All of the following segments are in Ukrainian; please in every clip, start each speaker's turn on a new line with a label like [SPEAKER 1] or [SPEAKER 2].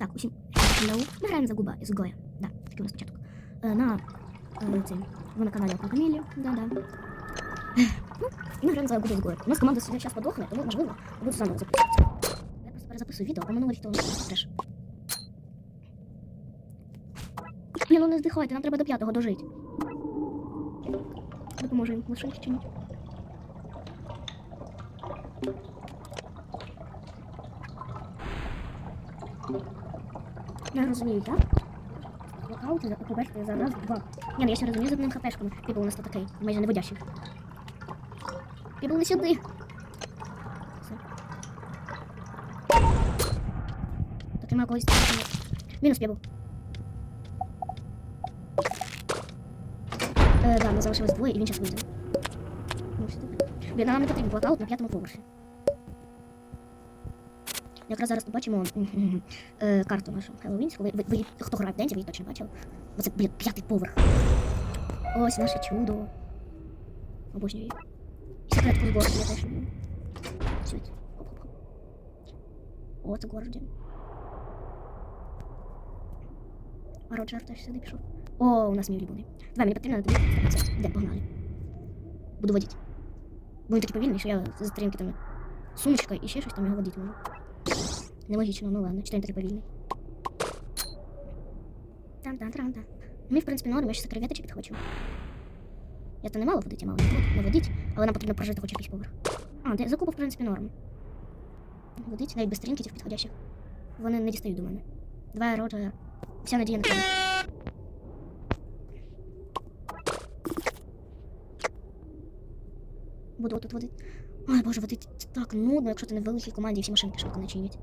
[SPEAKER 1] Так, усім hello. Ми граємо за губа з Гоя. Да, такий у нас початок. Е, на е, цим, ви на каналі Аквакамілі. Да, да. Ну, ми граємо за губа з Гоя. У нас команда сьогодні зараз подохне, тому можливо буду заново записувати. Я просто перезаписую відео, бо минуле відео треш. Ні, ну не здихайте, нам треба до п'ятого дожити. Допоможе їм лише чи ні? Я розумію, так? Локаути за за раз, два. Ні, ну я ще розумію з одним хпшком. Пібл у нас то такий, майже неводящий. Пібл не сюди. Все. Так нема. Мінус пібл. Е, да, ми залишилось двоє, і він зараз вийде. Ну. Блін, нам не потрібен блокаут на п'ятому поверсі. Якраз зараз побачимо е, карту нашу Хеллоуінську. Ви, ви, ви, хто грає в Денді, ви її точно бачили. Бо це, блін, п'ятий поверх. Ось наше чудо. Обожнюю секретку з городу я теж люблю. Світ. Хоп-хоп-хоп. О, це городі. А Роджер теж сюди пішов. О, у нас мій улюблений. Давай, мені потрібно на тобі 100%. Йдемо, погнали. Буду водити. Бо він такий повільний, що я за стрімки там сумочка і ще щось там його водити можу. Нелогічно, ну ладно, чи він такий повільний. там там там там Ми, в принципі, норм, я ще креветочки підхочу. Я то не мало водить, я мало не водить, але нам потрібно прожити хоч якийсь поверх. А, де закупи, в принципі, норм. Водить, навіть без тринкетів підходящих. Вони не дістають до мене. Два роджера. Вся надія на тебе. Буду тут водити. Ой, боже, водить так нудно, якщо ти не в великій команді і всі машинки швидко не чинять.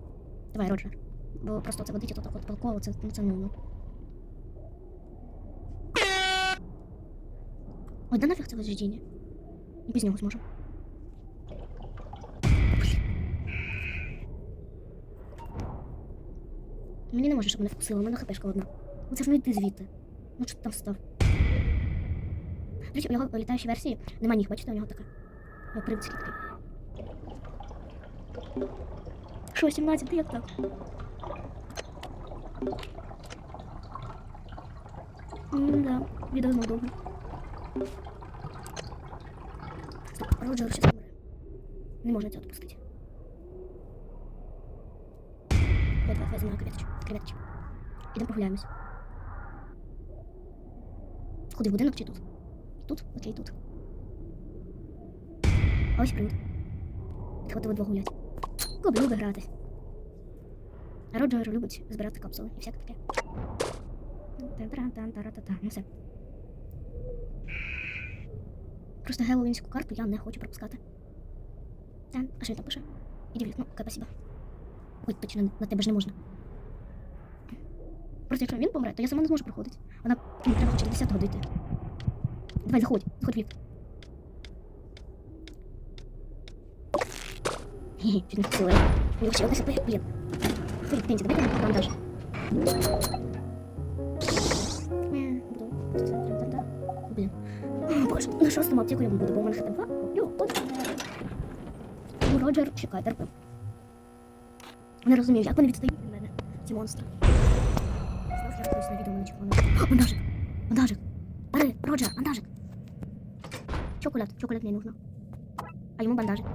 [SPEAKER 1] Давай, Роджер. Бо просто це водить, то так от полково, це, ну, це нудно. Ой, да нафіг це возрождення. І без нього. Блін. Мені не може, щоб мене вкусило, у мене хпшка одна. Ну це ж не йти звідти. Ну що ти там став? Речі, у його літаючій версії нема ніг, бачите, у нього така. Привидський такий. Що, 17, як так? М, да, відео знов довго. Стоп, Роджер щас помре. Не можна цього допустити. Давай, давай, давай, креветочку. Креветочку. Ідемо прогуляємось. Куди, будинок чи тут? Тут? Окей, тут. А ось привид. Підходили вдвох гулять. Коби любить гратись. А Роджер любить збирати капсули і всяке таке. Тан-таран-тан-тара-та-та. Ну все. Просто геловінську карту я не хочу пропускати. Тан. А що він там пише? Іди в вікно. Окей, спасибо. Ой, точно, на тебе ж не можна. Просто якщо він помре, то я сама не зможу проходити. Вона мені треба хоча до 10-го дійти. Давай, заходь, заходь в ліфт. Хе-хе, чуть не вкусила. Не вчила себе, блін. Филіп, Пенді, давай там бандаж. Е, буду. Та-та-та-та-та. Блін. О, Боже, на шостому аптеку я буду, бо у мене хп 2. Йо, от. Ну, Роджер, чекай, терпи. Не розумію, як вони відстають від мене, ці монстри. Знов я рухаюсь на відео, мене червоно. О, бандажик! Бандажик! Бери, Роджер, бандажик! Чоколад, чоколад мені нужно. А йому бандажик.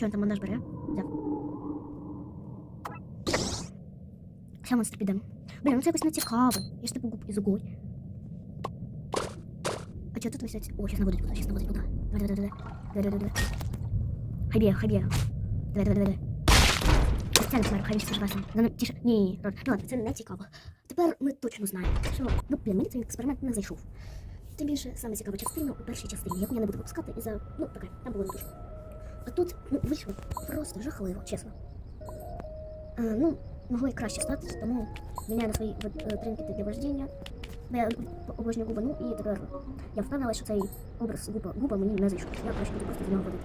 [SPEAKER 1] Що він там бандаж бере? Взяв. Все, монстр підемо. Блін, ну це якось не цікаво. Я ж типу губ ізгой. А чого тут висять? О, щас наводить куди, щас наводить куди. Давай, давай, давай, давай, давай, давай. Хай б'є, хай б'є. Давай, давай, давай, давай. Спеціально смерть, хай він все живе сам. Ну, ну, тише. Ні, ні, ні, Род. Ну ладно, це не цікаво. Тепер ми точно знаємо, що, ну, блін, мені цей експеримент не зайшов. Тим більше саме цікава частина у першій частині, яку я не буду випускати із-за, ну, таке, там було не дуже. А тут, ну, вийшло просто жахливо, чесно. А, ну, могло і краще статися, тому міняю на свої е, тринкети для вождіння. Бо я обожнюю губа, ну і тепер я впевнена, що цей образ губа, губа мені не зайшов. Я краще буду просто з нього водити.